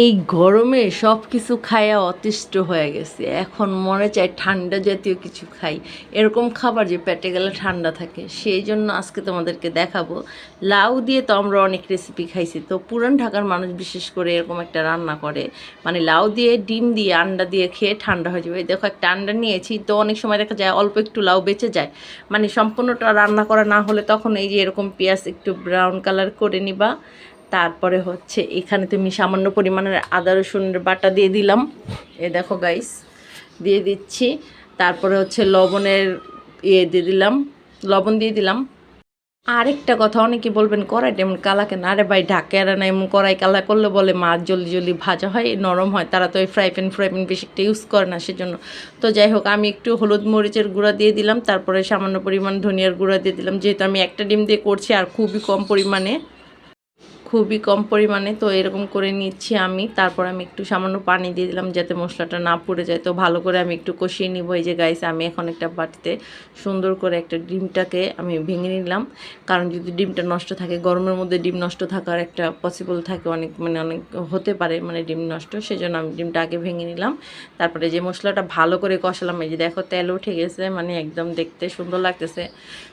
এই গরমে সব কিছু খাইয়া অতিষ্ঠ হয়ে গেছে। এখন মনে চায় ঠান্ডা জাতীয় কিছু খাই। এরকম খাবার যে পেটে গেলে ঠান্ডা থাকে, সেই জন্য আজকে তোমাদেরকে দেখাবো। লাউ দিয়ে তো আমরা অনেক রেসিপি খাইছি। তো পুরান ঢাকার মানুষ বিশেষ করে এরকম একটা রান্না করে। মানে লাউ দিয়ে, ডিম দিয়ে, আন্ডা দিয়ে খেয়ে ঠান্ডা হয়ে যাবে। দেখো একটা আন্ডা নিয়েছি, তো অনেক সময় দেখা যায় অল্প একটু লাউ বেঁচে যায়। মানে সম্পূর্ণটা রান্না করা না হলে তখন এই যে এরকম পেঁয়াজ একটু ব্রাউন কালার করে নিবা। তারপরে হচ্ছে এখানে তুমি সামান্য পরিমাণের আদা, রসুনের বাটা দিয়ে দিলাম। এ দেখো গাইস দিয়ে দিচ্ছি। তারপরে হচ্ছে লবণের ইয়ে দিয়ে দিলাম, লবণ দিয়ে দিলাম। আরেকটা কথা, অনেকে বলবেন, কড়াইটা এমন কালা কেন? আরে ভাই, ঢাকে আর না এমন কড়াই কালা করলে বলে মাছ জলদি জলদি ভাজা হয়, নরম হয়। তারা তো ওই ফ্রাই প্যান ফ্রাই প্যান বেশি একটা ইউজ করে না সেজন্য। তো যাই হোক, আমি একটু হলুদ মরিচের গুঁড়া দিয়ে দিলাম। তারপরে সামান্য পরিমাণ ধনিয়ার গুঁড়া দিয়ে দিলাম। যেহেতু আমি একটা ডিম দিয়ে করছি আর খুবই কম পরিমাণে। খুবই কম পরিমাণে, তো এরকম করে নিচ্ছি আমি। তারপর আমি একটু সামান্য পানি দিয়ে দিলাম যাতে মশলাটা না পুড়ে যায়। তো ভালো করে আমি একটু কষিয়ে নিব। এই যে গাইস আমি এখন একটা বাটিতে সুন্দর করে একটা ডিমটাকে আমি ভেঙে নিলাম। কারণ যদি ডিমটা নষ্ট থাকে, গরমের মধ্যে ডিম নষ্ট থাকার একটা পসিবল থাকে অনেক মানে অনেক হতে পারে মানে ডিম নষ্ট। সেজন্য আমি ডিমটা আগে ভেঙে নিলাম। তারপরে যে মশলাটা ভালো করে কষালাম, এই যে দেখো তেল উঠে গেছে মানে একদম দেখতে সুন্দর লাগতেছে।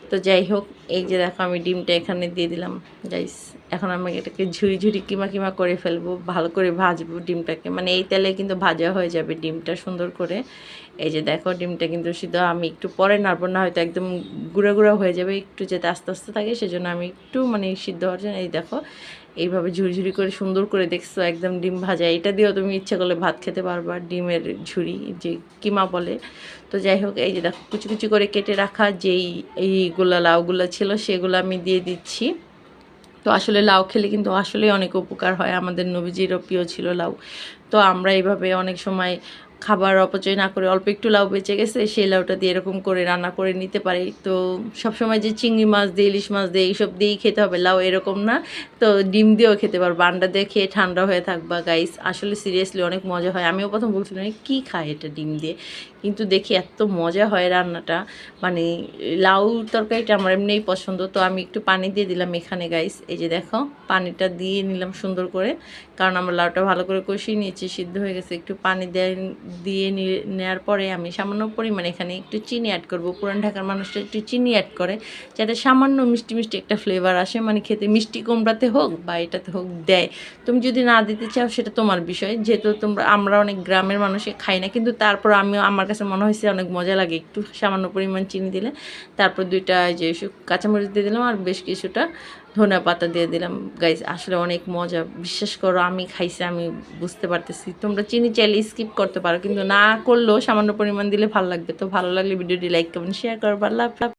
তো যাই হোক, এই যে দেখো আমি ডিমটা এখানে দিয়ে দিলাম। গাইস এখন আমি এটাকে ঝুড়ি ঝুরি কিমা কিমা করে ফেলব, ভালো করে ভাজবো ডিমটাকে। মানে এই তেলে কিন্তু ভাজা হয়ে যাবে ডিমটা সুন্দর করে। এই যে দেখো, ডিমটা কিন্তু সিদ্ধ, আমি একটু পরে নাড়বো, না হয়তো একদম গুঁড়া গুঁড়া হয়ে যাবে, একটু যাতে আস্তে আস্তে থাকে, সেজন্য আমি একটু মানে সিদ্ধ হওয়ার জন্য, এই দেখো, এইভাবে ঝুরি করে সুন্দর করে দেখছ, একদম ডিম ভাজা। এটা দিয়েও তুমি ইচ্ছে করলে ভাত খেতে পারবা, ডিমের ঝুড়ি যে কিমা বলে। তো যাই হোক, এই যে দেখো, কুচি কুচি করে কেটে রাখা যেই এইগুলা লাউগুলো ছিল, সেগুলো আমি দিয়ে দিচ্ছি। তো আসলে লাউ খেলে কিন্তু আসলে অনেক উপকার হয়। আমাদের নবীজিরও প্রিয় ছিল লাউ। তো আমরা এইভাবে অনেক সময় খাবার অপচয় না করে অল্প একটু লাউ বেঁচে গেছে, সেই লাউটা দিয়ে এরকম করে রান্না করে নিতে পারি। তো সবসময় যে চিংড়ি মাছ দিয়ে, ইলিশ মাছ দিয়ে এইসব দিয়েই খেতে হবে, লাউ এরকম না। তো ডিম দিয়েও খেতে পারব আন্ডা দিয়ে খেয়ে ঠান্ডা হয়ে থাকবা গাইস আসলে সিরিয়াসলি অনেক মজা হয়। আমিও প্রথম বলছিলাম, কী খায় এটা ডিম দিয়ে? কিন্তু দেখি এত মজা হয় রান্নাটা। মানে লাউ তরকারিটা আমার এমনিই পছন্দ, তো আমি একটু পানি দিয়ে দিলাম এখানে গাইস এই যে দেখো, পানিটা দিয়ে নিলাম সুন্দর করে। কারণ আমার লাউটা ভালো করে কষিয়ে নিয়েছি, সিদ্ধ হয়ে গেছে। একটু পানি দেয় নেওয়ার পরে আমি সামান্য পরিমাণে এখানে একটু চিনি অ্যাড করব। পুরান ঢাকার মানুষটা একটু চিনি অ্যাড করে, যাতে সামান্য মিষ্টি মিষ্টি একটা ফ্লেভার আসে। মানে খেতে মিষ্টি কুমড়াতে হোক বা এটাতে হোক দেয়। তুমি যদি না দিতে চাও, সেটা তোমার বিষয়। যেহেতু তোমরা, আমরা অনেক গ্রামের মানুষে খাই না, কিন্তু তারপর আমি আমার কাছে মনে হয়েছে অনেক মজা লাগে। একটু সামান্য পরিমাণ চিনি দিলে, তারপর দুইটা যে কাঁচামরিচ দিয়ে দিলাম আর বেশ কিছুটা ধনে পাতা দিয়ে দিলাম। গাইজ আসলে অনেক মজা। বিশ্বাস করো, আমি খাইছি, আমি বুঝতে পারতেছি। তোমরা চিনি চাইলে স্কিপ করতে পারো, কিন্তু না করলেও সামান্য পরিমাণ দিলে ভালো লাগবে। তো ভালো লাগলে ভিডিওটি লাইক কমেন্ট শেয়ার করবার লাভ লাভ